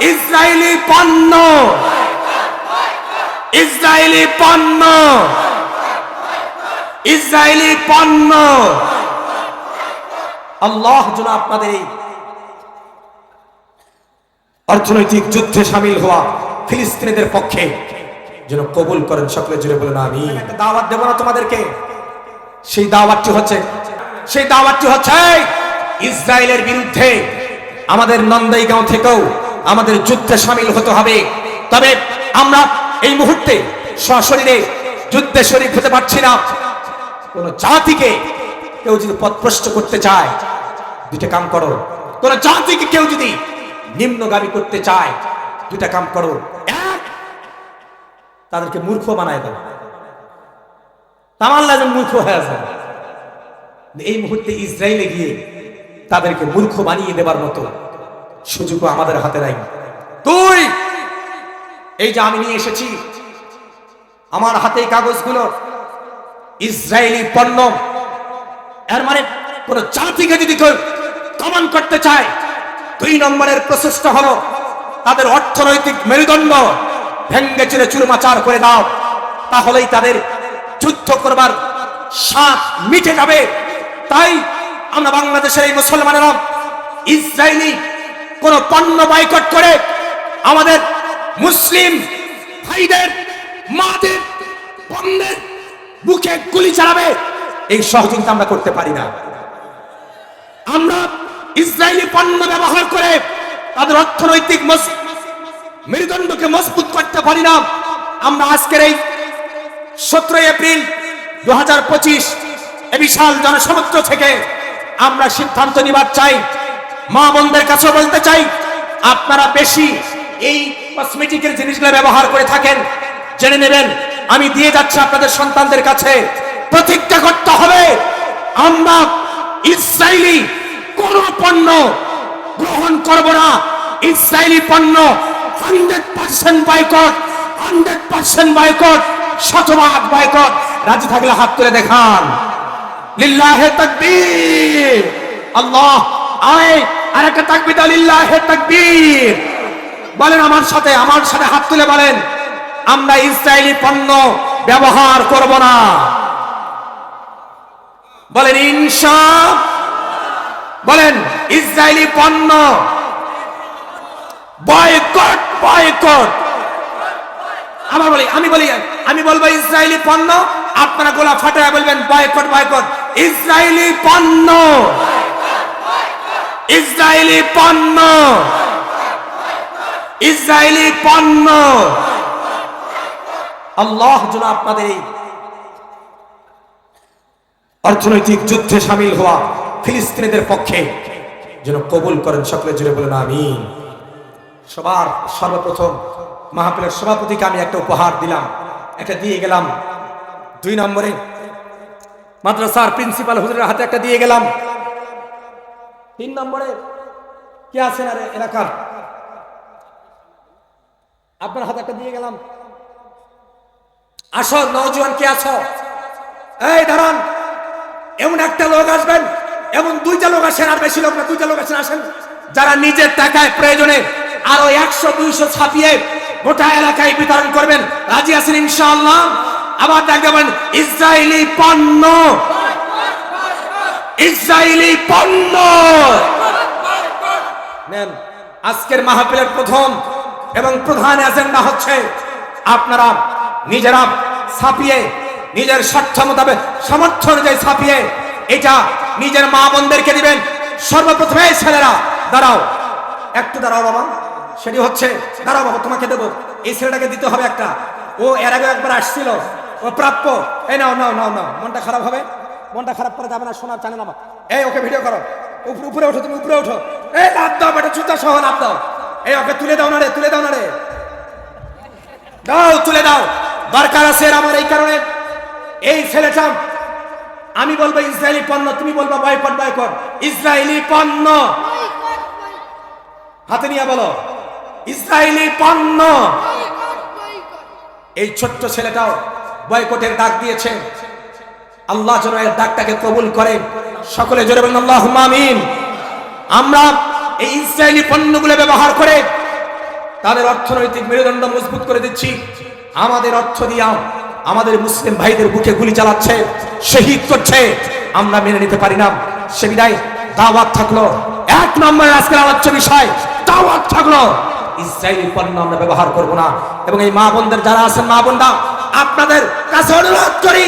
Israeli পণ্য। Israeli পণ্য। Israeli পণ্য। আল্লাহ যেন আপনাদের এই অর্থনৈতিক যুদ্ধে সামিল হওয়া ফিলিস্তিনিদের পক্ষে যেন কবুল করেন, সকলে জুড়ে বলেন আমি একটা দাওয়াত দেব না তোমাদেরকে? সেই দাওয়াতটি হচ্ছে, সেই দাওয়াতটি হচ্ছে, ইসরায়েলের বিরুদ্ধে আমাদের নন্দাইগাঁও থেকেও আমাদের যুদ্ধে সামিল হতে হবে। তবে আমরা এই মুহূর্তে সশরীরে যুদ্ধে শরীর হতে পারছি না। কোন জাতিকে কেউ যদি পথভ্রষ্ট করতে চায়, দুইটা কাম করো। কোন জাতিকে কেউ যদি নিম্নগামী করতে চায়, দুইটা কাম করো। এক, তাদেরকে মূর্খ বানায় দাও। তামাল্লা যেন মূর্খ হয়ে যায়। এই মুহূর্তে ইসরায়েলে গিয়ে তাদেরকে মূর্খ বানিয়ে দেবার মতো সুযোগও আমাদের হাতে নাই। তুই, এই যে আমি নিয়ে এসেছি, আমার হাতে কাগজগুলো, ইসরায়েলি পণ্য, এর মানে কোন জাতিকে যদি কেউ দমন করতে চায়, দুই নম্বরের প্রচেষ্টা হলো তাদের অর্থনৈতিক মেরুদণ্ড ভেঙ্গে চিরে চুরমাচার করে দাও, তাহলেই তাদের যুদ্ধ করবার সাপ মিটে যাবে। তাই আমরা বাংলাদেশের এই মুসলমানেরা ইসরায়েলি কোন পণ্য বয়কট করে আমাদের মুসলিম ভাইদের, মাদের পণ্যের বুকে গুলি চালাবে, এই সহযোগিতা আমরা করতে পারি না। আমরা ইসরায়েলি পণ্য ব্যবহার করে তাদের অর্থনৈতিক মেরুদণ্ডকে মজবুত করতে পারি না। আমরা আজকের এই সতেরোই এপ্রিল দু হাজার পঁচিশ এ বিশাল জনসমুদ্র থেকে আমরা সিদ্ধান্ত নিবার চাই। মা বোনদের কাছে বলতে চাই, আপনারা বেশি এই কসমেটিকের জিনিসগুলো ব্যবহার করে থাকেন। জেনে নেবেন, আমি দিয়ে যাচ্ছি আপনাদের সন্তানদের কাছে। প্রতিজ্ঞা করতে হবে, আমরা ইসরায়েলি কোন পণ্য গ্রহণ করব না। ইসরায়েলি পণ্য hundred percent boycott hundred percent boycott শতভাগ বয়কট রাজি থাকলে হাত তুলে দেখান। লিল্লাহে তাকবীর। আল্লাহ, আয় আর একটা তাকবীর দাও লিল্লাহে তাকবীর। বলেন আমার সাথে আমার সাথে হাত তুলে বলেন, আমরা ইসরায়েলি পণ্য ব্যবহার করব না। বলেন, ইনশা, বলেন ইসরায়েলি পণ্য বয়কট বয়কট। আমার বলি, আমি বলি, আমি বলব ইসরায়েলি পণ্য, আপনারা গোলা ফাটায় বলবেন, বয়কট বয়কট। ইসরায়েলি পণ্য। ইসরায়েলি পণ্য। ইসরায়েলি পণ্য। আল্লাহ যেন আপনাদের এই অর্থনৈতিক যুদ্ধে সামিল হওয়া ফিলিস্তিনিদের পক্ষে যেন কবুল করেন, সকলে জুড়ে বলেন আমি সবার সর্বপ্রথম মাহফিলের সভাপতিকে আমি একটা উপহার দিলাম, একটা দিয়ে গেলাম দুই নম্বরে। মাদ্রাসার প্রিন্সিপাল হুজুরের হাতে একটা দিয়ে গেলাম। তিন নম্বরে, কে আছেন আর এলাকার? আপনার হাতে একটা দিয়ে গেলাম। আসো, নওজোয়ান, কে আছো? এই, দাঁড়ান। এমন একটা লোক আসবেন, এমন দুইটা লোক আসেন, আর বেশি লোক না, দুইটা লোক আসেন আসেন। যারা নিজের টাকায় প্রয়োজনে আরও একশো, দুইশো ছাপিয়ে গোটা এলাকায় বিতরণ করবেন। রাজি আছেন ইনশাআল্লাহ? আবার দেখবেন ইসরায়েলি পণ্য। ইসরায়েলি পণ্য নেন, আজকের মাহফিলের প্রথম এবং প্রধান এজেন্ডা হচ্ছে আপনারা নিজেরা ছাপিয়ে, নিজের স্বার্থ মোতাবেক, সামর্থ্য অনুযায়ী ছাপিয়ে, এটা নিজের মা বোনদেরকে দিবেন। সর্বপ্রথমে ছেলেরা, দাঁড়াও, একটু দাঁড়াও বাবা, সেটি হচ্ছে, দাঁড়াও বাবা, তোমাকে দেবো। এই ছেলেটাকে দিতে হবে একটা। ও এর আগে একবার আসছিল, ও প্রাপ্য। এই নাও নাও নাও নাও, মনটা খারাপ হবে? মনটা খারাপ করে যাবে না শোনার জানে না এই, ওকে ভিডিও করো। উপরে উপরে ওঠো তুমি, উপরে ওঠো। এই লাভ দাও বেটা জুতা সহ লাভ দাও। এই, ওকে তুলে দাও না রে, তুলে দাও না রে। দাও, তুলে দাও। দরকার আছে আমার এই কারণে। এই ছেলেটা, আমি বলব ইসরায়েলি পণ্য, তুমি বলব বয়কট বয়কট ইসরায়েলি পণ্য। হাতে নিয়ে বলো। ইসরায়েলি পণ্য। এই ছোট্ট ছেলেটাও বয়কটের ডাক দিয়েছে। আল্লাহ যেন এর ডাকটাকে কবুল করে সকলে জোরে বলেন আল্লাহ আমিন। আমরা এই ইসরায়েলি পণ্যগুলো ব্যবহার করে তাদের অর্থনৈতিক মেরুদণ্ড মজবুত করে দিচ্ছি। আমাদের অর্থ দিয়া আমাদের মুসলিম ভাইদের বুকে গুলি চালাচ্ছে, শহীদ করছে। আমরা মেনে নিতে পারি না। সে বিদায়, দাওয়াত থাকল। এক নম্বরের আজকের আলোচ্য বিষয়, দাওয়াত থাকল। ইসরায়েলি পণ্য আমরা ব্যবহার করব না। এবং এই মা বোনদের যারা আছেন, মা বোনরা, আপনাদের কাছে অনুরোধ করি।